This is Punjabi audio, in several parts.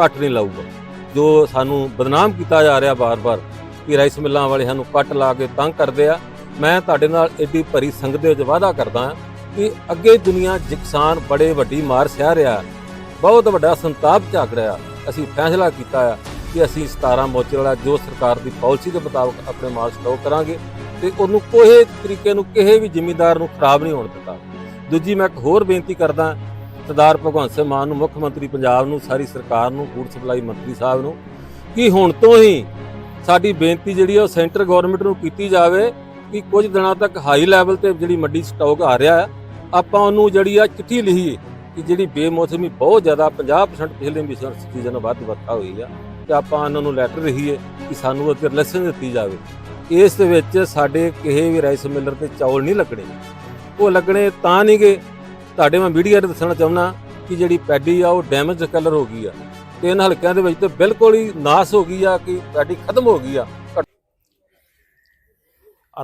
ਕੱਟ ਨਹੀਂ ਲਾਊਗਾ। ਜੋ ਸਾਨੂੰ ਬਦਨਾਮ ਕੀਤਾ ਜਾ ਰਿਹਾ ਬਾਰ-ਬਾਰ ਕਿ ਰਾਈਸ ਮਿੱਲਾਂ ਵਾਲੇ ਸਾਨੂੰ ਕੱਟ ਲਾ ਕੇ ਤੰਗ ਕਰਦੇ ਆ, ਮੈਂ ਤੁਹਾਡੇ ਨਾਲ ਏਡੀ ਭਰੀ ਸੰਗਤ ਦੇ ਵਿੱਚ ਵਾਅਦਾ ਕਰਦਾ ਹਾਂ ਕਿ ਅੱਗੇ ਦੁਨੀਆ 'ਚ ਕਿਸਾਨ ਬੜੇ ਵੱਡੀ ਮਾਰ ਸਹਿ ਰਿਹਾ ਬਹੁਤ ਵੱਡਾ ਸੰਤਾਪ ਝਾਕ ਰਿਹਾ ਅਸੀਂ ਫੈਸਲਾ ਕੀਤਾ ਆ ਕਿ ਅਸੀਂ 17 ਮੋਚੇ ਵਾਲਾ ਜੋ ਸਰਕਾਰ ਦੀ ਪਾਲਿਸੀ ਦੇ ਮੁਤਾਬਕ ਆਪਣੇ ਮਾਲ ਸਟਾਕ ਕਰਾਂਗੇ ਤੇ ਉਹਨੂੰ ਕੋਈ ਤਰੀਕੇ ਨੂੰ ਕਿਸੇ ਵੀ ਜ਼ਿਮੀਂਦਾਰ ਨੂੰ ਖਰਾਬ ਨਹੀਂ ਹੋਣ ਦਿੱਤਾ। ਦੂਜੀ ਮੈਂ ਇੱਕ ਹੋਰ ਬੇਨਤੀ ਕਰਦਾ ਸਰਦਾਰ ਭਗਵੰਤ ਸਿੰਘ ਮਾਨ ਨੂੰ, ਮੁੱਖ ਮੰਤਰੀ ਪੰਜਾਬ ਨੂੰ, ਸਾਰੀ ਸਰਕਾਰ ਨੂੰ, ਫੂਡ ਸਪਲਾਈ ਮੰਤਰੀ ਸਾਹਿਬ ਨੂੰ ਕਿ ਹੁਣ ਤੋਂ ਹੀ ਸਾਡੀ ਬੇਨਤੀ ਜਿਹੜੀ ਆ ਉਹ ਸੈਂਟਰ ਗਵਰਨਮੈਂਟ ਨੂੰ ਕੀਤੀ ਜਾਵੇ ਕਿ ਕੁਝ ਦਿਨਾਂ ਤੱਕ ਹਾਈ ਲੈਵਲ ਤੇ ਜਿਹੜੀ ਮੰਡੀ ਸਟਾਕ ਆ ਰਿਹਾ ਆਪਾਂ ਉਹਨੂੰ ਜਿਹੜੀ ਆ ਚਿੱਠੀ ਲਿਖੀਏ ਕਿ ਜਿਹੜੀ ਬੇਮੌਸਮੀ ਬਹੁਤ ਜ਼ਿਆਦਾ 50% ਪਿਛਲੇ ਮਿਸ਼ਨ ਸੀਜ਼ਨ ਵੱਧ ਵਰਖਾ ਹੋਈ ਆ, ਤੇ ਆਪਾਂ ਉਹਨਾਂ ਨੂੰ ਲੈਟਰ ਲਿਖੀਏ ਕਿ ਸਾਨੂੰ ਉਹਦੇ ਲਾਇਸੈਂਸ ਦਿੱਤੀ ਜਾਵੇ। ਇਸ ਦੇ ਵਿੱਚ ਸਾਡੇ ਕਿਸੇ ਵੀ ਰਾਈਸ ਮਿਲਰ ਤੇ ਚੌਲ ਨਹੀਂ ਲੱਗਣੇ। ਉਹ ਲੱਗਣੇ ਤਾਂ ਨਹੀਂਗੇ ਤੁਹਾਡੇ ਮੈਂ ਮੀਡੀਆ ਨੂੰ ਦੱਸਣਾ ਚਾਹੁੰਦਾ ਕਿ ਜਿਹੜੀ ਪੈਡੀ ਆ ਉਹ ਡੈਮੇਜ ਕਲਰ ਹੋ ਗਈ ਆ। ਤੇ ਇਹਨਾਂ ਹਲਕਿਆਂ ਦੇ ਵਿੱਚ ਤੇ ਬਿਲਕੁਲ ਹੀ ਨਾਸ ਹੋ ਗਈ ਆ ਕਿ ਪੈਡੀ ਖਤਮ ਹੋ ਗਈ ਆ।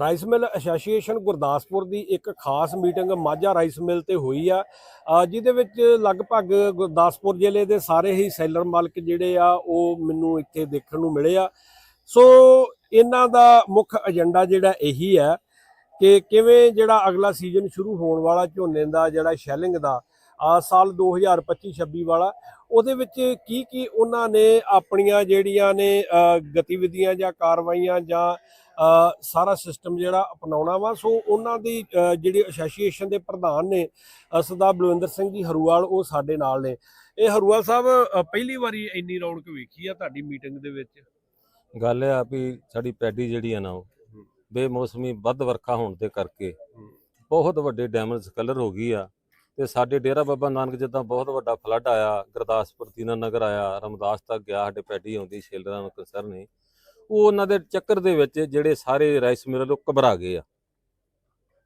ਰਾਈਸ ਮਿਲ ਐਸੋਸੀਏਸ਼ਨ ਗੁਰਦਾਸਪੁਰ ਦੀ ਇੱਕ ਖਾਸ ਮੀਟਿੰਗ ਮਾਝਾ ਰਾਈਸ ਮਿਲ ਤੇ ਹੋਈ ਆ। ਜਿਹਦੇ ਵਿੱਚ ਲਗਭਗ ਗੁਰਦਾਸਪੁਰ ਜ਼ਿਲ੍ਹੇ ਦੇ ਸਾਰੇ ਹੀ ਸੈਲਰ ਮਾਲਕ ਜਿਹੜੇ ਆ, ਉਹ ਮੈਨੂੰ ਇੱਥੇ ਦੇਖਣ ਨੂੰ ਮਿਲੇ ਆ। ਸੋ ਇਹਨਾਂ ਦਾ ਮੁੱਖ ਏਜੰਡਾ ਜਿਹੜਾ ਇਹੀ ਹੈ ਕਿ ਕਿਵੇਂ ਜਿਹੜਾ ਅਗਲਾ ਸੀਜ਼ਨ ਸ਼ੁਰੂ ਹੋਣ ਵਾਲਾ ਝੋਨੇ ਦਾ, ਜਿਹੜਾ ਸ਼ੈਲਿੰਗ ਦਾ, ਆ ਸਾਲ 2025-26 ਵਾਲਾ, ਉਹਦੇ ਵਿੱਚ ਕੀ ਕੀ ਉਹਨਾਂ ਨੇ ਆਪਣੀਆਂ ਜਿਹੜੀਆਂ ਨੇ ਗਤੀਵਿਧੀਆਂ ਜਾਂ ਕਾਰਵਾਈਆਂ ਜਾਂ ਸਾਰਾ ਸਿਸਟਮ ਜਿਹੜਾ ਅਪਣਾਉਣਾ ਵਾ? ਸੋ ਉਹਨਾਂ ਦੀ ਜਿਹੜੀ ਐਸੋਸੀਏਸ਼ਨ ਦੇ ਪ੍ਰਧਾਨ ਨੇ ਸਰਦਾਰ ਬਲਵਿੰਦਰ ਸਿੰਘ ਜੀ ਹਰੂਵਾਲ, ਉਹ ਸਾਡੇ ਨਾਲ ਨੇ। ਇਹ ਹਰੂਵਾਲ ਸਾਹਿਬ ਪਹਿਲੀ ਵਾਰੀ ਇੰਨੀ ਰੌਣਕ ਵੇਖੀ ਆ ਤੁਹਾਡੀ ਮੀਟਿੰਗ ਦੇ ਵਿੱਚ? ਗੱਲ ਆ ਵੀ ਸਾਡੀ ਪੈਡੀ ਜਿਹੜੀ ਆ ਨਾ ਉਹ ਬੇਮੌਸਮੀ ਵੱਧ ਵਰਖਾ ਹੋਣ ਦੇ ਕਰਕੇ ਬਹੁਤ ਵੱਡੇ ਡੈਮੇਜ ਕਲਰ ਹੋ ਗਈ ਆ ਤੇ ਸਾਡੇ ਡੇਰਾ ਬਾਬਾ ਨਾਨਕ ਜਿੱਦਾਂ ਬਹੁਤ ਵੱਡਾ ਫਲੱਡ ਆਇਆ ਗੁਰਦਾਸਪੁਰ ਦੀਨਾ ਨਗਰ ਆਇਆ ਰਮਦਾਸ ਤੱਕ ਗਿਆ ਸਾਡੇ ਪੈਡੀ ਆਉਂਦੀ ਸ਼ੇਲਰਾਂ ਨੂੰ ਕੰਸਰਨ ਨਹੀਂ। ਉਹ ਉਹਨਾਂ ਦੇ ਚੱਕਰ ਦੇ ਵਿੱਚ ਜਿਹੜੇ ਸਾਰੇ ਰਾਈਸ ਮਿਲਰ ਉਹ ਘਬਰਾ ਗਏ ਆ।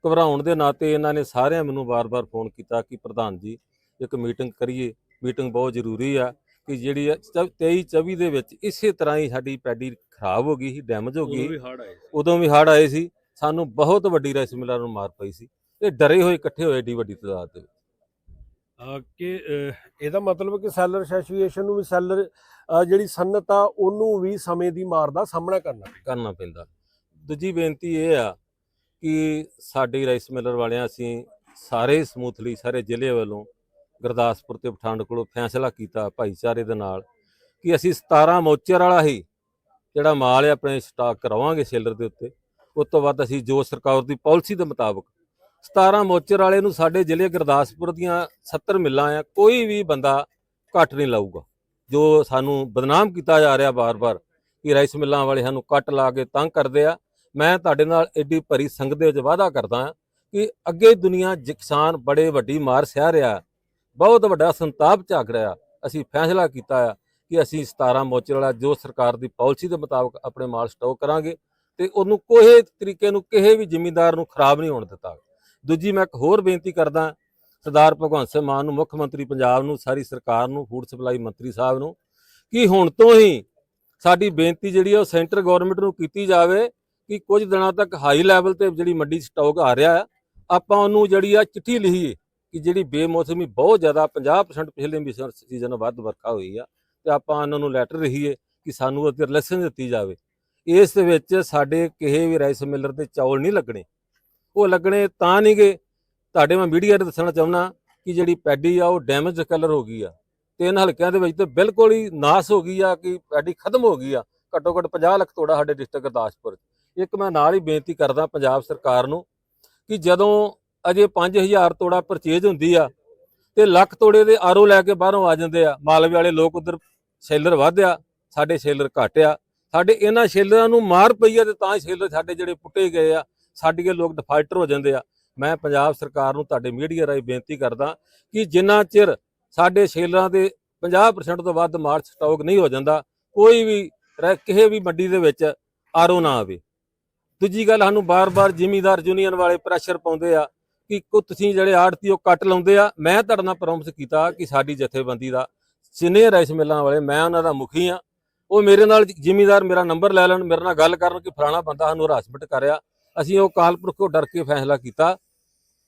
ਘਬਰਾਉਣ ਦੇ ਨਾਤੇ ਇਹਨਾਂ ਨੇ ਸਾਰਿਆਂ ਮੈਨੂੰ ਵਾਰ-ਵਾਰ ਫੋਨ ਕੀਤਾ ਕਿ ਪ੍ਰਧਾਨ ਜੀ ਇੱਕ ਮੀਟਿੰਗ ਕਰੀਏ ਮੀਟਿੰਗ ਬਹੁਤ ਜ਼ਰੂਰੀ ਆ ਕਿ ਜਿਹੜੀ 23 24 ਦੇ ਵਿੱਚ ਇਸੇ ਤਰ੍ਹਾਂ ਹੀ ਸਾਡੀ ਪੈਡੀ ਖਰਾਬ ਹੋ ਗਈ ਸੀ ਡੈਮੇਜ ਹੋ ਗਈ ਵੀ ਹੜ ਆਏ ਉਦੋਂ ਵੀ ਹੜ ਆਏ ਸੀ। ਸਾਨੂੰ ਬਹੁਤ ਵੱਡੀ ਰਾਈਸ ਮਿਲਰਾਂ ਨੂੰ ਮਾਰ ਪਈ ਸੀ। ਇਹ ਡਰੇ ਹੋਏ ਇਕੱਠੇ ਹੋਏ ਏਡੀ ਵੱਡੀ ਤਾਦਾਦ ਦੇ ਵਿੱਚ। ਕਿ ਇਹਦਾ ਮਤਲਬ ਕਿ ਸੈਲਰ ਐਸੋਸੀਏਸ਼ਨ ਨੂੰ ਵੀ ਸੈਲਰ ਜਿਹੜੀ ਸਨਅਤ ਆ ਉਹਨੂੰ ਵੀ ਸਮੇਂ ਦੀ ਮਾਰ ਦਾ ਸਾਹਮਣਾ ਕਰਨਾ ਕਰਨਾ ਪੈਂਦਾ। ਦੂਜੀ ਬੇਨਤੀ ਇਹ ਆ ਕਿ ਸਾਡੇ ਰਾਈਸ ਮਿਲਰ ਵਾਲਿਆਂ ਅਸੀਂ ਸਾਰੇ ਸਮੂਥਲੀ ਸਾਰੇ ਜ਼ਿਲ੍ਹੇ ਵੱਲੋਂ ਗੁਰਦਾਸਪੁਰ ਤੇ ਪਠਾਨਕੋਟ ਕੋਲੋਂ ਫੈਸਲਾ ਕੀਤਾ ਭਾਈਚਾਰੇ ਦੇ ਨਾਲ ਕਿ ਅਸੀਂ 17 ਮੋਚਰ ਵਾਲਾ ਹੀ ਜਿਹੜਾ ਮਾਲ ਹੈ ਆਪਣੇ ਸਟਾਕ ਕਰਾਵਾਂਗੇ ਸੇਲਰ ਦੇ ਉੱਤੇ, ਉਸ ਤੋਂ ਬਾਅਦ ਅਸੀਂ ਜੋ ਸਰਕਾਰ ਦੀ ਪਾਲਿਸੀ ਦੇ ਮੁਤਾਬਕ 17 ਮੋਚਰ ਵਾਲੇ ਨੂੰ ਸਾਡੇ ਜ਼ਿਲ੍ਹੇ ਗੁਰਦਾਸਪੁਰ ਦੀਆਂ 70 ਮਿੱਲਾਂ ਆ, ਕੋਈ ਵੀ ਬੰਦਾ ਘੱਟ ਨਹੀਂ ਲਾਊਗਾ। ਜੋ ਸਾਨੂੰ ਬਦਨਾਮ ਕੀਤਾ ਜਾ ਰਿਹਾ ਬਾਰ-ਬਾਰ ਕਿ ਰਾਈਸ ਮਿੱਲਾਂ ਵਾਲੇ ਸਾਨੂੰ ਕੱਟ ਲਾ ਕੇ ਤੰਗ ਕਰਦੇ ਆ, ਮੈਂ ਤੁਹਾਡੇ ਨਾਲ ਐਡੀ ਭਰੀ ਸੰਗਤ ਦੇ ਵਿੱਚ ਵਾਅਦਾ ਕਰਦਾ ਹਾਂ ਕਿ ਅੱਗੇ ਦੁਨੀਆ 'ਚ ਕਿਸਾਨ ਬੜੇ ਵੱਡੀ ਮਾਰ ਸਹਿ ਰਿਹਾ, ਬਹੁਤ ਵੱਡਾ ਸੰਤਾਪ ਝਾਕ ਰਿਹਾ, ਅਸੀਂ ਫੈਸਲਾ ਕੀਤਾ ਆ ਕਿ ਅਸੀਂ 17 ਮੋਚਰ ਵਾਲਾ ਜੋ ਸਰਕਾਰ ਦੀ ਪਾਲਿਸੀ ਦੇ ਮੁਤਾਬਕ ਆਪਣੇ ਮਾਲ ਸਟਾਕ ਕਰਾਂਗੇ ਤੇ ਉਹਨੂੰ ਕੋਈ ਤਰੀਕੇ ਨੂੰ ਕਿਸੇ ਵੀ ਜ਼ਿਮੀਂਦਾਰ ਨੂੰ ਖਰਾਬ ਨਹੀਂ ਹੋਣ ਦਿੱਤਾ। ਦੂਜੀ ਮੈਂ ਇੱਕ ਹੋਰ ਬੇਨਤੀ ਕਰਦਾ, ਸਰਦਾਰ ਭਗਵੰਤ ਸਿੰਘ ਮਾਨ ਨੂੰ, ਮੁੱਖ ਮੰਤਰੀ ਪੰਜਾਬ ਨੂੰ, ਸਾਰੀ ਸਰਕਾਰ ਨੂੰ ਫੂਡ ਸਪਲਾਈ ਮੰਤਰੀ ਸਾਹਿਬ ਨੂੰ ਕਿ ਹੁਣ ਤੋਂ ਹੀ ਸਾਡੀ ਬੇਨਤੀ ਜਿਹੜੀ ਆ ਉਹ ਸੈਂਟਰ ਗਵਰਨਮੈਂਟ ਨੂੰ ਕੀਤੀ ਜਾਵੇ ਕਿ ਕੁਝ ਦਿਨਾਂ ਤੱਕ ਹਾਈ ਲੈਵਲ ਤੇ ਜਿਹੜੀ ਮੰਡੀ ਸਟਾਕ ਆ ਰਿਹਾ ਹੈ ਆਪਾਂ ਉਹਨੂੰ ਜਿਹੜੀ ਆ ਚਿੱਠੀ ਲਿਖੀਏ ਕਿ ਜਿਹੜੀ ਬੇਮੌਸਮੀ ਬਹੁਤ ਜ਼ਿਆਦਾ 50% ਪਿਛਲੇ ਮਿਸ਼ਨ ਸੀਜ਼ਨ ਵੱਧ ਵਰਖਾ ਹੋਈ ਆ ਤੇ ਆਪਾਂ ਉਹਨਾਂ ਨੂੰ ਲੈਟਰ ਰਹੀਏ ਕਿ ਸਾਨੂੰ ਉਹਦੇ ਲਾਇਸੈਂਸ ਦਿੱਤੀ ਜਾਵੇ। ਇਸ ਦੇ ਵਿੱਚ ਸਾਡੇ ਕਿਸੇ ਵੀ ਰਾਈਸ ਮਿਲਰ ਤੇ ਚੌਲ ਨਹੀਂ ਲੱਗਣੇ। ਉਹ ਲੱਗਣੇ ਤਾਂ ਨਹੀਂਗੇ ਤੁਹਾਡੇ ਮੈਂ ਮੀਡੀਆ ਨੂੰ ਦੱਸਣਾ ਚਾਹੁੰਦਾ ਕਿ ਜਿਹੜੀ ਪੈਡੀ ਆ, ਉਹ ਡੈਮੇਜ ਕਲਰ ਹੋ ਗਈ ਆ। ਤਿੰਨ ਹਲਕਿਆਂ ਦੇ ਵਿੱਚ ਤੇ ਬਿਲਕੁਲ ਹੀ ਨਾਸ ਹੋ ਗਈ ਆ ਕਿ ਪੈਡੀ ਖਤਮ ਹੋ ਗਈ ਆ। ਘੱਟੋ ਘੱਟ 50 ਲੱਖ ਤੋੜਾ ਸਾਡੇ ਡਿਸਟ੍ਰਿਕਟ ਗੁਰਦਾਸਪੁਰ 'ਚ। ਇੱਕ ਮੈਂ ਨਾਲ ਹੀ ਬੇਨਤੀ ਕਰਦਾ ਪੰਜਾਬ ਸਰਕਾਰ ਨੂੰ ਕਿ ਜਦੋਂ ਅਜੇ 5000 ਤੋੜਾ ਪਰਚੇਜ ਹੁੰਦੀ ਆ ਤੇ ਲੱਖ ਤੋੜੇ ਦੇ ਆਰੋ ਲੈ ਕੇ ਬਾਹਰੋਂ ਆ ਜਾਂਦੇ ਆ। ਮਾਲਵੇ ਵਾਲੇ ਲੋਕ ਉਧਰ ਸੇਲਰ ਵਧਿਆ, ਸਾਡੇ ਸੇਲਰ ਘਟਿਆ, ਸਾਡੇ ਇਹਨਾਂ ਸੇਲਰਾਂ ਨੂੰ ਮਾਰ ਪਈ ਆ ਤੇ ਤਾਂ ਹੀ ਸੇਲਰ ਸਾਡੇ ਜਿਹੜੇ ਪੁੱਟੇ ਗਏ ਆ ਸਾਡੇ ਲੋਕ ਡਿਫਾਲਟਰ ਹੋ ਜਾਂਦੇ ਆ। ਮੈਂ ਪੰਜਾਬ ਸਰਕਾਰ ਨੂੰ ਤੁਹਾਡੇ ਮੀਡੀਆ ਰਾਹੀਂ ਬੇਨਤੀ ਕਰਦਾ ਕਿ ਜਿੰਨਾ ਚਿਰ ਸਾਡੇ ਸੇਲਰਾਂ ਦੇ 50% ਤੋਂ ਵੱਧ ਮਾਲ ਸਟਾਕ ਨਹੀਂ ਹੋ ਜਾਂਦਾ, ਕੋਈ ਵੀ ਰਹਿ- ਕਿਸੇ ਵੀ ਮੰਡੀ ਦੇ ਵਿੱਚ ਆਰੋ ਨਾ ਆਵੇ। ਦੂਜੀ ਗੱਲ, ਸਾਨੂੰ ਬਾਰ-ਬਾਰ ਜ਼ਿਮੀਦਾਰ ਯੂਨੀਅਨ ਵਾਲੇ ਪ੍ਰੈਸ਼ਰ ਪਾਉਂਦੇ ਆ ਕਿ ਕੋ ਤੁਸੀਂ ਜਿਹੜੇ ਆੜਤੀ ਉਹ ਕੱਟ ਲਾਉਂਦੇ ਆ। ਮੈਂ ਤੁਹਾਡੇ ਨਾਲ ਪ੍ਰੋਮਿਸ ਕੀਤਾ ਕਿ ਸਾਡੀ ਜਥੇਬੰਦੀ ਦਾ ਸੀਨੀਅਰ ਰਾਈਸ ਮਿਲਾਂ ਵਾਲੇ, ਮੈਂ ਉਹਨਾਂ ਦਾ ਮੁਖੀ ਆ ਉਹ ਮੇਰੇ ਨਾਲ ਜ਼ਿਮੀਦਾਰ ਮੇਰਾ ਨੰਬਰ ਲੈ ਲੈਣ, ਮੇਰੇ ਨਾਲ ਗੱਲ ਕਰਨ ਕਿ ਫਲਾਣਾ ਬੰਦਾ ਸਾਨੂੰ ਹਰਾਸਮੈਂਟ ਕਰਿਆ ਅਸੀਂ ਉਹ ਕਾਲਪੁਰਖ ਤੋਂ ਡਰ ਕੇ ਫੈਸਲਾ ਕੀਤਾ।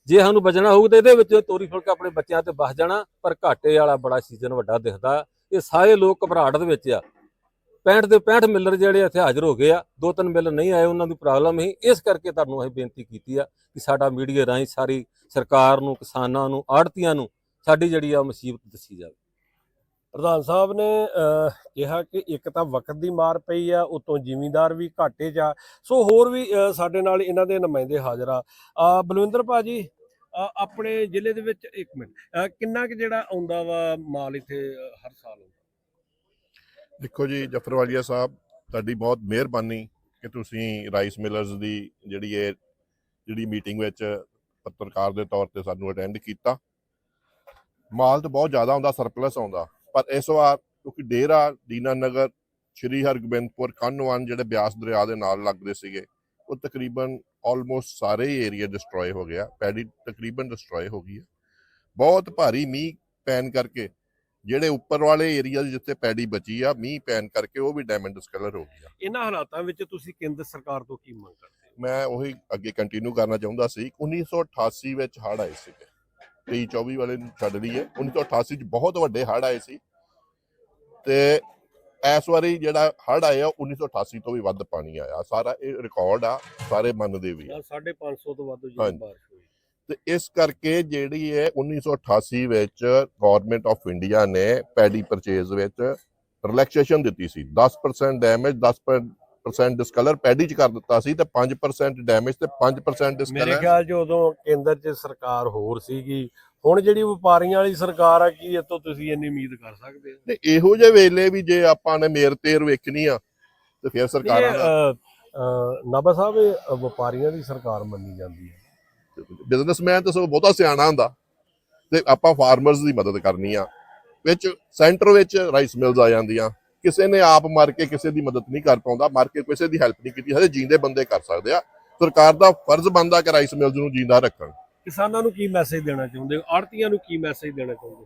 ਜੇ ਸਾਨੂੰ ਬਚਣਾ ਹੋਊ ਤਾਂ ਇਹਦੇ ਵਿੱਚ ਤੋਰੀ ਫੁਲਕਾ ਆਪਣੇ ਬੱਚਿਆਂ ਤੇ ਬਸ ਜਾਣਾ, ਪਰ ਘਾਟੇ ਵਾਲਾ ਬੜਾ ਸੀਜ਼ਨ ਵੱਡਾ ਦਿਖਦਾ। ਇਹ ਸਾਰੇ ਲੋਕ ਘਬਰਾਹਟ ਦੇ ਵਿੱਚ ਆ। 65 ਦੇ 65 ਮਿਲਰ ਜਿਹੜੇ ਇੱਥੇ ਹਾਜ਼ਰ ਹੋ ਗਏ ਆ, ਦੋ ਤਿੰਨ ਮਿਲਰ ਨਹੀਂ ਆਏ, ਉਹਨਾਂ ਦੀ ਪ੍ਰੋਬਲਮ ਹੀ ਇਸ ਕਰਕੇ ਤੁਹਾਨੂੰ ਅਸੀਂ ਬੇਨਤੀ ਕੀਤੀ ਆ ਕਿ ਸਾਡਾ ਮੀਡੀਆ ਰਾਹੀਂ ਸਾਰੀ ਸਰਕਾਰ ਨੂੰ, ਕਿਸਾਨਾਂ ਨੂੰ ਆੜਤੀਆਂ ਨੂੰ ਸਾਡੀ ਜਿਹੜੀ ਆ ਮੁਸੀਬਤ ਦੱਸੀ ਜਾਵੇ। ਪ੍ਰਧਾਨ ਸਾਹਿਬ ਨੇ ਕਿਹਾ ਕਿ ਇੱਕ ਤਾਂ ਵਕਤ ਦੀ ਮਾਰ ਪਈ ਆ, ਉਤੋਂ ਜ਼ਿਮੀਂਦਾਰ ਵੀ ਘਾਟੇ 'ਚ ਆ। ਸੋ ਹੋਰ ਵੀ ਸਾਡੇ ਨਾਲ ਇਹਨਾਂ ਦੇ ਨੁਮਾਇੰਦੇ ਹਾਜ਼ਰ ਆ। ਬਲਵਿੰਦਰ ਭਾਜੀ ਆਪਣੇ ਜ਼ਿਲ੍ਹੇ ਦੇ ਵਿੱਚ ਇੱਕ ਮਿੰਟ ਕਿੰਨਾ ਕੁ ਜਿਹੜਾ ਆਉਂਦਾ ਵਾ ਮਾਲ ਇੱਥੇ ਹਰ ਸਾਲ ਦੇਖੋ ਜੀ ਜਫਰਵਾਲੀਆ ਸਾਹਿਬ, ਤੁਹਾਡੀ ਬਹੁਤ ਮਿਹਰਬਾਨੀ ਕਿ ਤੁਸੀਂ ਰਾਈਸ ਮਿਲਰਸ ਦੀ ਜਿਹੜੀ ਇਹ, ਜਿਹੜੀ ਮੀਟਿੰਗ ਵਿੱਚ ਪੱਤਰਕਾਰ ਦੇ ਤੌਰ ਤੇ ਸਾਨੂੰ ਅਟੈਂਡ ਕੀਤਾ। ਮਾਲ ਤਾਂ ਬਹੁਤ ਜ਼ਿਆਦਾ ਆਉਂਦਾ ਸਰਪਲਸ ਆਉਂਦਾ। ਪਰ ਇਸ ਵਾਰ ਕਿਉਂਕਿ ਡੇਰਾ ਦੀਨਾਨਗਰ ਸ਼੍ਰੀ ਹਰਗੋਬਿੰਦਪੁਰ ਕਾਨੋਵਾਨ ਜਿਹੜੇ ਬਿਆਸ ਦਰਿਆ ਦੇ ਨਾਲ ਲੱਗਦੇ ਸੀਗੇ ਉਹ ਤਕਰੀਬਨ ਆਲਮੋਸਟ ਸਾਰੇ ਏਰੀਆ ਡਿਸਟਰੋਏ ਹੋ ਗਿਆ ਪੈਡੀ ਤਕਰੀਬਨ ਡਿਸਟਰੋਏ ਹੋ ਗਈ ਹੈ ਬਹੁਤ ਭਾਰੀ ਮੀਂਹ ਪੈਣ ਕਰਕੇ ਜਿਹੜੇ ਉੱਪਰ ਵਾਲੇ ਏਰੀਆ ਜਿੱਥੇ ਪੈਡੀ ਬਚੀ ਆ ਮੀਂਹ ਪੈਣ ਕਰਕੇ ਉਹ ਵੀ ਡੈਮੇਜ ਡਿਸਕਲਰ ਹੋ ਗਿਆ ਇਹਨਾਂ ਹਾਲਾਤਾਂ ਵਿੱਚ ਤੁਸੀਂ ਕੇਂਦਰ ਸਰਕਾਰ ਤੋਂ ਕੀ ਮੰਗ ਕਰਦੇ ਹੋ? ਮੈਂ ਉਹੀ ਅੱਗੇ ਕੰਟੀਨਿਊ ਕਰਨਾ ਚਾਹੁੰਦਾ ਸੀ 1988 ਵਿੱਚ ਹੜ੍ਹ ਆਏ ਸੀਗੇ। 23 24 ਵਾਲੇ ਨੂੰ ਛੱਡ ਲਈਏ 1988 ਚ ਬਹੁਤ ਵੱਡੇ ਹੜ੍ਹ ਆਏ ਸੀ। ਤੇ ਇਸ ਵਾਰੀ ਜਿਹੜਾ ਹੜ੍ਹ ਆਇਆ 1988 ਤੋਂ ਵੀ ਵੱਧ ਪਾਣੀ ਆਇਆ। ਸਾਰਾ ਇਹ ਰਿਕਾਰਡ ਆ ਸਾਰੇ ਮੰਨਦੇ ਵੀ ਆ। 550 ਤੋਂ ਵੱਧ ਹਾਂਜੀ। ਬਾਰਿਸ਼ ਹੋਈ। ਤੇ ਇਸ ਕਰਕੇ ਜਿਹੜੀ ਹੈ 1988 ਵਿੱਚ ਗਵਰਨਮੈਂਟ ਆਫ ਇੰਡੀਆ ਨੇ ਪੈਡੀ ਪਰਚੇਜ਼ ਵਿੱਚ ਰਿਲੈਕਸੇਸ਼ਨ ਦਿੱਤੀ ਸੀ। 10% ਡੈਮੇਜ 10% ਡਿਸਕਲਰ ਪੈਡੀ ਚ ਕਰ ਦਿੱਤਾ ਸੀ ਤੇ 5% ਡੈਮੇਜ ਤੇ 5% ਮੇਰੇ ਡਿਸਕਲਰ ਖਿਆਲ 'ਚ ਉਦੋਂ ਕੇਂਦਰ 'ਚ ਸਰਕਾਰ ਹੋਰ ਸੀਗੀ ਹੁਣ ਜਿਹੜੀ ਵਪਾਰੀਆਂ ਵਾਲੀ ਸਰਕਾਰ ਆ ਕੀ ਇਹ ਤੋਂ ਤੁਸੀਂ ਇੰਨੀ ਉਮੀਦ ਕਰ ਸਕਦੇ ਹੋ? ਤੇ ਇਹੋ ਜਿਹੇ ਵੇਲੇ ਵੀ ਜੇ ਆਪਾਂ ਨੇ ਮੇਰ ਤੇਰ ਵੇਖਣੀ ਆ ਤੇ ਫਿਰ ਸਰਕਾਰਾਂ ਦਾ ਨਾਬਾ ਸਾਹਿਬ ਵਪਾਰੀਆਂ ਦੀ ਸਰਕਾਰ ਮੰਨੀ ਜਾਂਦੀ ਹੈ ਬਿਜ਼ਨਸਮੈਨ ਤਾਂ ਸਭ ਬਹੁਤਾ ਸਿਆਣਾ ਹੁੰਦਾ ਤੇ ਆਪਾਂ ਫਾਰਮਰਸ ਦੀ ਮਦਦ ਕਰਨੀ ਆ ਵਿੱਚ ਸੈਂਟਰ ਵਿੱਚ ਰਾਈਸ ਮਿਲਸ ਆ ਜਾਂਦੀਆਂ ਕਿਸੇ ਨੇ ਆਪ ਮਰ ਕੇ ਕਿਸੇ ਦੀ ਮਦਦ ਨਹੀਂ ਕਰ ਪਾਉਂਦਾ ਮਰ ਕੇ ਕਿਸੇ ਦੀ ਹੈਲਪ ਨਹੀਂ ਕੀਤੀ ਹਜੇ ਜੀਂਦੇ ਬੰਦੇ ਕਰ ਸਕਦੇ ਆ। ਸਰਕਾਰ ਦਾ ਫਰਜ਼ ਬਣਦਾ ਕਿ ਰਾਈਸ ਮਿਲਸ ਨੂੰ ਜਿੰਦਾ ਰੱਖਣ। ਕਿਸਾਨਾਂ ਨੂੰ ਕੀ ਮੈਸੇਜ ਦੇਣਾ ਚਾਹੁੰਦੇ ਹੋ? ਆੜਤੀਆਂ ਨੂੰ ਕੀ ਮੈਸੇਜ ਦੇਣਾ ਚਾਹੁੰਦੇ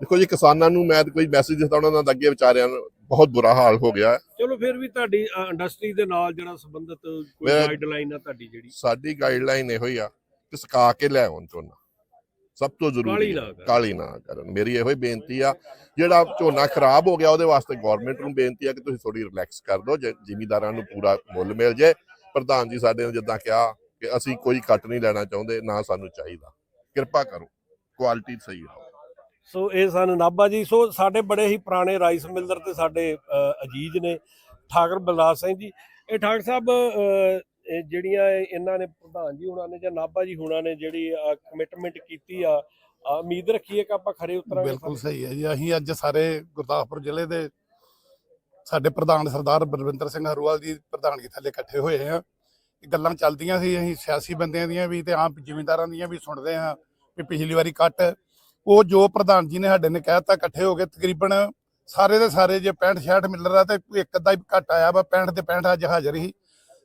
ਦੇਖੋ ਜੀ ਕਿਸਾਨਾਂ ਨੂੰ ਮੈਂ ਕੋਈ ਮੈਸੇਜ ਦਿੱਤਾ ਉਹਨਾਂ ਦਾ ਅੱਗੇ ਵਿਚਾਰਿਆਂ ਨੂੰ ਬਹੁਤ ਬੁਰਾ ਹਾਲ ਹੋ ਗਿਆ। ਚਲੋ ਫਿਰ ਵੀ ਤੁਹਾਡੀ ਇੰਡਸਟਰੀ ਦੇ ਨਾਲ ਜਿਹੜਾ ਸੰਬੰਧਿਤ ਕੋਈ ਗਾਈਡਲਾਈਨ ਆ ਤੁਹਾਡੀ ਜਿਹੜੀ? ਸਾਡੀ ਗਾਈਡਲਾਈਨ ਇਹੋ ਹੀ ਆ ਕਿ ਸੁਕਾ ਕੇ ਲੈ ਆਉਣ ਝੋਨਾ। ਸਭ ਤੋਂ ਜ਼ਰੂਰੀ। ਕਾਲੀ ਨਾ ਕਰਨ। ਮੇਰੀ ਇਹੋ ਹੀ ਬੇਨਤੀ ਆ ਜਿਹੜਾ ਝੋਨਾ ਖਰਾਬ ਹੋ ਗਿਆ ਉਹਦੇ ਵਾਸਤੇ ਗਵਰਨਮੈਂਟ ਨੂੰ ਬੇਨਤੀ ਆ ਕਿ ਤੁਸੀਂ ਥੋੜੀ ਰਿਲੈਕਸ ਕਰ ਦਿਓ ਜ਼ਿਮੀਦਾਰਾਂ ਨੂੰ ਪੂਰਾ ਮੁੱਲ ਮਿਲ ਜੇ। ਪ੍ਰਧਾਨ ਜੀ ਸਾਡੇ ਨੇ ਜਿੱਦਾਂ ਕਿਹਾ ਕਿ ਅਸੀਂ ਕੋਈ ਕੱਟ ਨਹੀਂ ਲੈਣਾ ਚਾਹੁੰਦੇ ਨਾ ਸਾਨੂੰ ਚਾਹੀਦਾ। ਕਿਰਪਾ ਕਰੋ ਕੁਆਲਿਟੀ ਸਹੀ ਹੋ ਸੋ ਇਹ ਸਨ ਨਾਭਾ ਜੀ। ਸੋ ਸਾਡੇ ਬੜੇ ਹੀ ਪੁਰਾਣੇ ਰਾਈਸ ਮਿਲਰ ਤੇ ਸਾਡੇ ਅਜੀਜ਼ ਨੇ ਠਾਕਰ ਬਲਰਾਜ ਸਿੰਘ ਜੀ। ਇਹ ਠਾਕਰ ਸਾਹਿਬ ਇਹ ਜਿਹੜੀਆਂ ਇਹਨਾਂ ਨੇ ਪ੍ਰਧਾਨ ਜੀ ਹੁਣਾਂ ਨੇ ਜਾਂ ਨਾਭਾ ਜੀ ਹੁਣਾਂ ਨੇ ਜਿਹੜੀ ਕਮਿਟਮੈਂਟ ਕੀਤੀ ਆ ਉਮੀਦ ਰੱਖੀ ਕਿ ਆਪਾਂ ਖਰੇ ਉਤਰਾਂਗੇ ਬਿਲਕੁਲ ਸਹੀ ਹੈ ਜੀ। ਅਸੀਂ ਅੱਜ ਸਾਰੇ ਗੁਰਦਾਸਪੁਰ ਜ਼ਿਲ੍ਹੇ ਦੇ ਸਾਡੇ ਪ੍ਰਧਾਨ ਸਰਦਾਰ ਬਲਵਿੰਦਰ ਸਿੰਘ ਹਰੂਵਾਲ ਦੀ ਪ੍ਰਧਾਨਗੀ ਥੱਲੇ ਇਕੱਠੇ ਹੋਏ ਆ। ਇਹ ਗੱਲਾਂ ਚੱਲਦੀਆਂ ਸੀ, ਅਸੀਂ ਸਿਆਸੀ ਬੰਦਿਆਂ ਦੀਆਂ ਵੀ ਤੇ ਆਮ ਜ਼ਿਮੀਂਦਾਰਾਂ ਦੀਆਂ ਵੀ ਸੁਣਦੇ ਹਾਂ ਵੀ ਪਿਛਲੀ ਵਾਰੀ ਕੱਟ ਉਹ ਜੋ ਪ੍ਰਧਾਨ ਜੀ ਨੇ ਸਾਡੇ ਨੇ ਕਹਿਤਾ ਇਕੱਠੇ ਹੋ ਗਏ ਤਕਰੀਬਨ ਸਾਰੇ ਦੇ ਸਾਰੇ ਜੇ 65 66 ਮਿਲ ਰਿਹਾ ਤੇ ਇੱਕ ਅੱਧਾ ਹੀ ਘੱਟ ਆਇਆ ਵਾ 65 ਤੇ 65 ਅੱਜ ਹਾਜ਼ਰ ਹੀ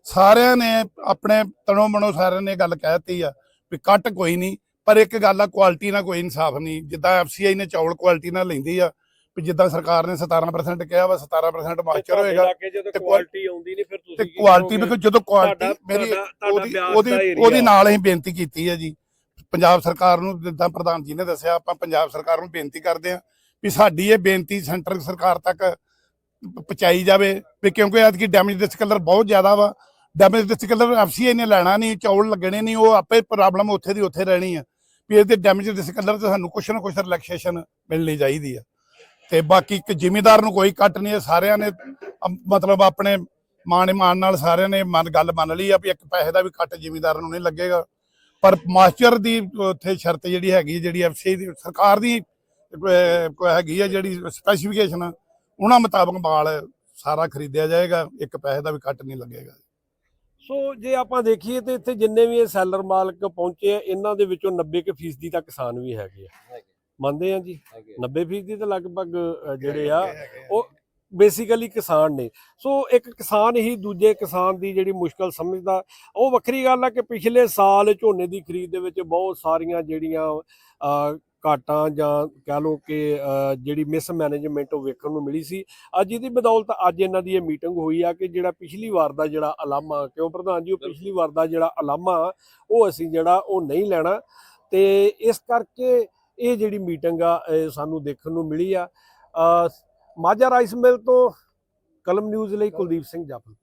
ਸਾਰਿਆਂ ਨੇ ਆਪਣੇ ਤਣੋ ਮਨੋ ਸਾਰਿਆਂ ਨੇ ਗੱਲ ਕਹਿਤੀ ਆ ਵੀ ਕੱਟ ਕੋਈ ਨਹੀਂ ਪਰ ਇੱਕ ਗੱਲ ਆ ਕੁਆਲਿਟੀ ਨਾਲ ਕੋਈ ਇਨਸਾਫ ਨਹੀਂ। ਜਿੱਦਾਂ ਐਫਸੀਆਈ ਨੇ ਚੌਲ ਕੁਆਲਿਟੀ ਨਾਲ ਲੈਂਦੀ ਆ ਵੀ ਜਿੱਦਾਂ ਸਰਕਾਰ ਨੇ 17% ਕਿਹਾ ਵਾ 17% ਮਾਸਟਰ ਹੋਏਗਾ। ਤੇ ਕੁਆਲਿਟੀ ਆਉਂਦੀ ਨਹੀਂ ਫਿਰ ਤੁਸੀਂ ਤੇ ਕੀ ਕੁਆਲਿਟੀ? ਵੀ ਜਦੋਂ ਕੁਆਲਿਟੀ ਮੇਰੀ ਉਹਦੀ ਉਹਦੀ ਉਹਦੀ ਨਾਲ ਅਸੀਂ ਬੇਨਤੀ ਕੀਤੀ ਹੈ ਜੀ। ਪੰਜਾਬ ਸਰਕਾਰ ਨੂੰ ਜਿੱਦਾਂ ਪ੍ਰਧਾਨ ਜੀ ਨੇ ਦੱਸਿਆ ਆਪਾਂ ਪੰਜਾਬ ਸਰਕਾਰ ਨੂੰ ਬੇਨਤੀ ਕਰਦੇ ਹਾਂ ਵੀ ਸਾਡੀ ਇਹ ਬੇਨਤੀ ਸੈਂਟਰ ਸਰਕਾਰ ਤੱਕ ਪਹੁੰਚਾਈ ਜਾਵੇ ਵੀ ਕਿਉਂਕਿ ਐਤਕੀ ਡੈਮੇਜ ਡਿਸਕਲਰ ਬਹੁਤ ਜ਼ਿਆਦਾ ਵਾ। ਡੈਮੇਜ ਡਿਸਕਲਰ ਐਫਸੀਆਈ ਨੇ ਲੈਣਾ ਨਹੀਂ ਚੌਲ ਲੱਗਣੇ ਨਹੀਂ ਉਹ ਆਪੇ ਪ੍ਰੋਬਲਮ ਉੱਥੇ ਦੀ ਉੱਥੇ ਰਹਿਣੀ ਆ। ਵੀ ਇਹਦੇ ਡੈਮੇਜ ਡਿਸਕਲਰ ਤੇ ਸਾਨੂੰ ਕੁਛ ਨਾ ਕੁਛ ਰਿਲੈਕਸੇਸ਼ਨ ਮਿਲਣੀ ਚਾਹੀਦੀ ਆ। ਤੇ ਬਾਕੀ ਇੱਕ ਜ਼ਿਮੀਦਾਰ ਨੂੰ ਕੋਈ ਕੱਟ ਨਹੀਂ ਹੈ ਸਾਰਿਆਂ ਨੇ ਮਤਲਬ ਆਪਣੇ ਮਾਣ ਮਾਣ ਨਾਲ ਸਾਰਿਆਂ ਨੇ ਮਨ ਗੱਲ ਮੰਨ ਲਈ ਆ ਵੀ ਇੱਕ ਪੈਸੇ ਦਾ ਵੀ ਕੱਟ ਜ਼ਿਮੀਦਾਰ ਨੂੰ ਨਹੀਂ ਲੱਗੇਗਾ। ਪਰ ਮਾਸਟਰ ਦੀ ਉੱਥੇ ਸ਼ਰਤ ਜਿਹੜੀ ਹੈਗੀ ਹੈ, ਜਿਹੜੀ ਐਫਸੀ ਦੀ ਸਰਕਾਰ ਦੀ ਹੈਗੀ ਹੈ ਜਿਹੜੀ ਸਪੈਸੀਫਿਕੇਸ਼ਨ ਉਹਨਾਂ ਮੁਤਾਬਕ ਮਾਲ ਸਾਰਾ ਖਰੀਦਿਆ ਜਾਏਗਾ ਇੱਕ ਪੈਸੇ ਦਾ ਵੀ ਕੱਟ ਨਹੀਂ ਲੱਗੇਗਾ। ਸੋ ਜੇ ਆਪਾਂ ਦੇਖੀਏ ਤੇ ਇੱਥੇ ਜਿੰਨੇ ਵੀ ਇਹ ਸੈਲਰ ਮਾਲਕ ਪਹੁੰਚੇ ਆ ਇਹਨਾਂ ਦੇ ਵਿੱਚੋਂ 90% ਕੁ ਫੀਸਦੀ ਤਾਂ ਕਿਸਾਨ ਵੀ ਹੈਗੇ ਆ। ਮੰਨਦੇ ਆ ਜੀ? 90% ਫੀਸਦੀ ਤਾਂ ਲਗਭਗ ਜਿਹੜੇ ਆ ਉਹ ਬੇਸਿਕਲੀ ਕਿਸਾਨ ਨੇ। ਸੋ ਇੱਕ ਕਿਸਾਨ ਹੀ ਦੂਜੇ ਕਿਸਾਨ ਦੀ ਜਿਹੜੀ ਮੁਸ਼ਕਲ ਸਮਝਦਾ। ਉਹ ਵੱਖਰੀ ਗੱਲ ਆ ਕਿ ਪਿਛਲੇ ਸਾਲ ਝੋਨੇ ਦੀ ਖਰੀਦ ਦੇ ਵਿੱਚ ਬਹੁਤ ਸਾਰੀਆਂ ਜਿਹੜੀਆਂ ਘਾਟਾਂ ਜਾਂ ਕਹਿ ਲਓ ਕਿ ਜਿਹੜੀ ਮਿਸਮੈਨੇਜਮੈਂਟ ਉਹ ਵੇਖਣ ਨੂੰ ਮਿਲੀ ਸੀ। ਅੱਜ ਇਹਦੀ ਬਦੌਲਤ ਅੱਜ ਇਹਨਾਂ ਦੀ ਇਹ ਮੀਟਿੰਗ ਹੋਈ ਆ ਕਿ ਜਿਹੜਾ ਪਿਛਲੀ ਵਾਰ ਦਾ ਜਿਹੜਾ ਅਲਾਮਾ ਕਿਉਂ ਪ੍ਰਧਾਨ ਜੀ ਉਹ ਪਿਛਲੀ ਵਾਰ ਦਾ ਜਿਹੜਾ ਅਲਾਮਾ ਉਹ ਅਸੀਂ ਜਿਹੜਾ ਉਹ ਨਹੀਂ ਲੈਣਾ। ਤੇ ਇਸ ਕਰਕੇ ਇਹ ਜਿਹੜੀ ਮੀਟਿੰਗ ਆ ਸਾਨੂੰ ਦੇਖਣ ਨੂੰ ਮਿਲੀ ਆ। ਮਾਝਾ ਰਾਈਸ ਮਿਲ ਤੋਂ ਕਲਮ ਨਿਊਜ਼ ਲਈ ਕੁਲਦੀਪ ਸਿੰਘ ਜਾਫਰ